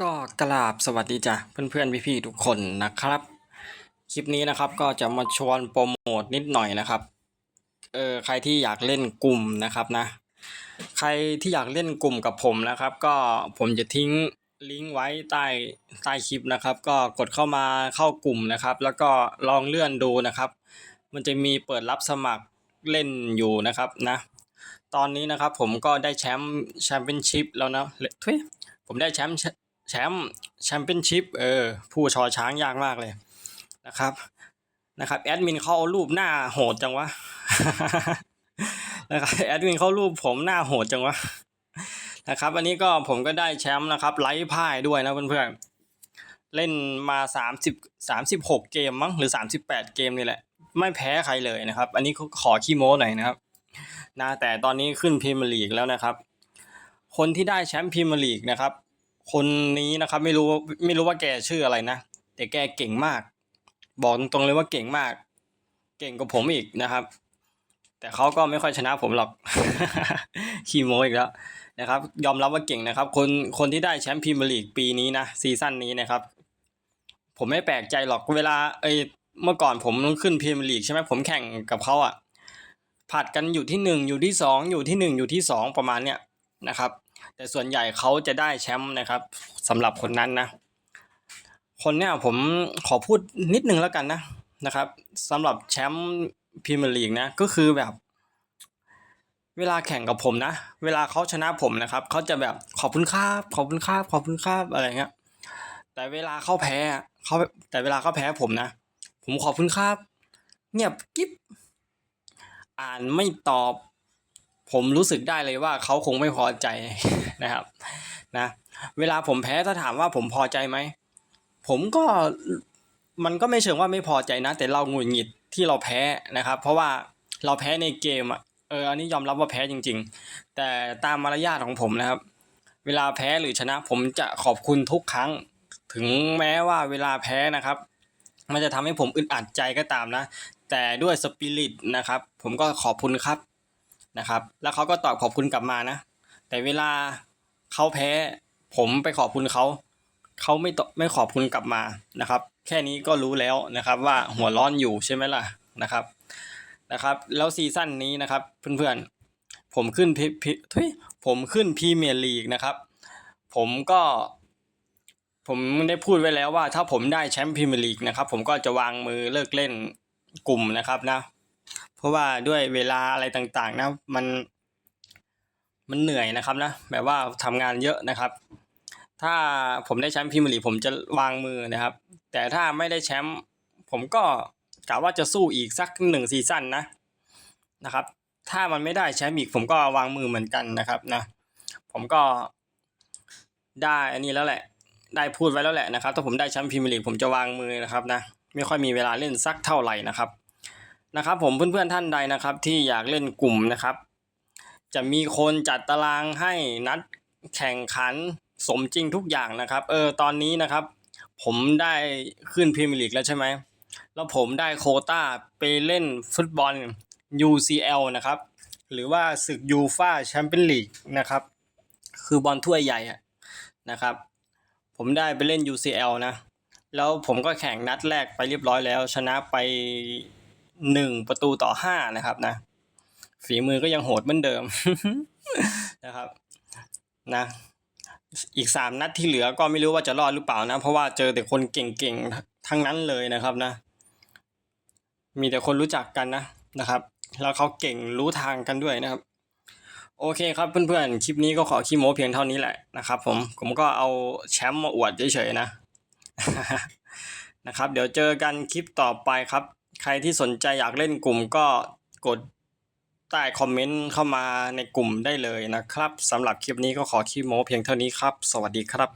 ก็กราบสวัสดีจ้ะเพื่อนๆพี่ๆทุกคนนะครับ คลิปนี้นะครับก็จะมาชวนโปรโมทนิดหน่อยนะครับเออใครที่อยากเล่นกลุ่มนะครับนะ ใครที่อยากเล่นกลุ่มกับผมนะครับ ก็ผมจะทิ้งลิงก์ไว้ใต้ใต้คลิปนะครับ ก็กดเข้ามาเข้ากลุ่มนะครับ แล้วก็ลองเลื่อนดูนะครับ มันจะมีเปิดรับสมัครเล่นอยู่นะครับนะ ตอนนี้นะครับผมก็ได้แชมป์แชมเปี้ยนชิพแล้วนะเลทุยผมได้แชมป์ แชมป์แชมเปี้ยนชิพเออผู้ชอช้างยากมากเลยนะครับนะครับแอดมินเขาเอารูปหน้าโหดจังวะนะครับแอดมินเขารูปผมหน้าโหดจังวะนะครับ อันนี้ก็ผมก็ได้แชมป์นะครับไลฟ์พ่ายด้วยนะเพื่อนๆเล่นมาสามสิบสามสิบหกเกมมั้งหรือสามสิบแปดเกมนี่แหละ ไม่แพ้ใครเลยนะครับ อันนี้ขอขี้โม้หน่อยนะครับนะแต่ตอนนี้ขึ้นพรีเมียร์ลีกแล้วนะครับ คนที่ได้แชมป์พรีเมียร์ลีกนะครับ คนนี้นะครับ ไม่รู้ไม่รู้ว่าแกชื่ออะไรนะแต่แกเก่งมาก บอกตรงๆเลยว่าเก่งมาก เก่งกว่าผมอีกนะครับ แต่เขาก็ไม่ค่อยชนะผมหรอกขี้โมอีกแล้วนะครับ ยอมรับว่าเก่งนะครับ คนคนที่ได้แชมป์พรีเมียร์ลีกปีนี้นะซีซั่นนี้นะครับ ผมไม่แปลกใจหรอกเวลาเอยเมื่อก่อนผมขึ้นพรีเมียร์ลีกใช่ไหมผมแข่งกับเขาอะผัดกันอยู่ที่หนึ่งอยู่ที่สองอยู่ที่หนึ่งอยู่ที่สองประมาณเนี้ยนะครับ แต่ส่วนใหญ่เขาจะได้แชมป์นะครับสำหรับคนนั้นนะ คนเนี้ยผมขอพูดนิดนึงแล้วกันนะนะครับสำหรับแชมป์พรีเมียร์ลีกนะก็คือแบบ เวลาแข่งกับผมนะ เวลาเขาชนะผมนะครับเขาจะแบบขอบคุณครับขอบคุณครับขอบคุณครับอะไรเงี้ยแต่เวลาเขาแพ้เขาแต่เวลาเขาแพ้ผมนะ ผมขอบคุณครับ เงียบกิ๊บอ่านไม่ตอบ ผมรู้สึกได้เลยว่าเขาคงไม่พอใจนะครับนะเวลาผมแพ้ถ้าถามว่าผมพอใจไหม ผมก็มันก็ไม่เชิงว่าไม่พอใจนะ แต่เราหงุดหงิดที่เราแพ้นะครับ เพราะว่าเราแพ้ในเกมอะเอออันนี้ยอมรับว่าแพ้จริง ๆ แต่ตามมารยาทของผมนะครับ เวลาแพ้หรือชนะผมจะขอบคุณทุกครั้ง ถึงแม้ว่าเวลาแพ้นะครับ มันจะทำให้ผมอึดอัดใจก็ตามนะ แต่ด้วยสปิริตนะครับ ผมก็ขอบคุณครับ นะครับ แล้วเขาก็ตอบขอบคุณกลับมานะ แต่เวลาเขาแพ้ ผมไปขอบคุณเขาเขาไม่ตอไม่ขอบคุณกลับมานะครับ แค่นี้ก็รู้แล้วนะครับว่าหัวร้อนอยู่ใช่ไหมล่ะนะครับนะครับ แล้วซีซั่นนี้นะครับเพื่อนๆผมขึ้นพิพิทุยผมขึ้นพรีเมียร์ลีกนะครับ ผมก็ผมได้พูดไว้แล้วว่าถ้าผมได้แชมป์พรีเมียร์ลีกนะครับ ผมก็จะวางมือเลิกเล่นกลุ่มนะครับนะ เพราะว่าด้วยเวลาอะไรต่างๆ นะ มันมันเหนื่อยนะครับนะแบบว่าทำงานเยอะนะครับ ถ้าผมได้แชมป์พรีเมียร์ลีกผมจะวางมือนะครับ แต่ถ้าไม่ได้แชมป์ผมก็กะว่าจะสู้อีกสักหนึ่งซีซั่นนะนะครับ ถ้ามันไม่ได้แชมป์อีกผมก็วางมือเหมือนกันนะครับนะ ผมก็ได้อันนี้แล้วแหละ ได้พูดไว้แล้วแหละนะครับ ถ้าผมได้แชมป์พรีเมียร์ลีกผมจะวางมือนะครับนะ ไม่ค่อยมีเวลาเล่นสักเท่าไหร่นะครับ นะครับผมเพื่อนๆท่านใดนะครับ ที่อยากเล่นกลุ่มนะครับ จะมีคนจัดตารางให้นัดแข่งขันสมจริงทุกอย่างนะครับ เออตอนนี้นะครับ ผมได้ขึ้นพรีเมียร์ลีกแล้วใช่ไหมแล้วผมได้โคต้าไปเล่นฟุตบอล UCL นะครับ หรือว่าศึกยูฟาแชมเปี้ยนลีกนะครับ คือบอลถ้วยใหญ่นะครับ ผมได้ไปเล่น UCL นะ แล้วผมก็แข่งนัดแรกไปเรียบร้อยแล้ว ชนะไป หนึ่งประตูต่อห้านะครับนะ ฝีมือก็ยังโหดเหมือนเดิมนะครับนะอีกสามนัดที่เหลือก็ไม่รู้ว่าจะรอดหรือเปล่านะ เพราะว่าเจอแต่คนเก่งๆทั้งนั้นเลยนะครับนะ มีแต่คนรู้จักกันนะนะครับ แล้วเขาเก่งรู้ทางกันด้วยนะครับ โอเคครับเพื่อนๆ คลิปนี้ก็ขอขี้โม้เพียงเท่านี้แหละนะครับผมผมก็เอาแชมป์มาอวดเฉยๆนะนะครับ เดี๋ยวเจอกันคลิปต่อไปครับ ใครที่สนใจอยากเล่นกลุ่มก็กดใต้คอมเมนต์เข้ามาในกลุ่มได้เลยนะครับสำหรับคลิปนี้ก็ขอขี้โม้เพียงเท่านี้ครับ สวัสดีครับ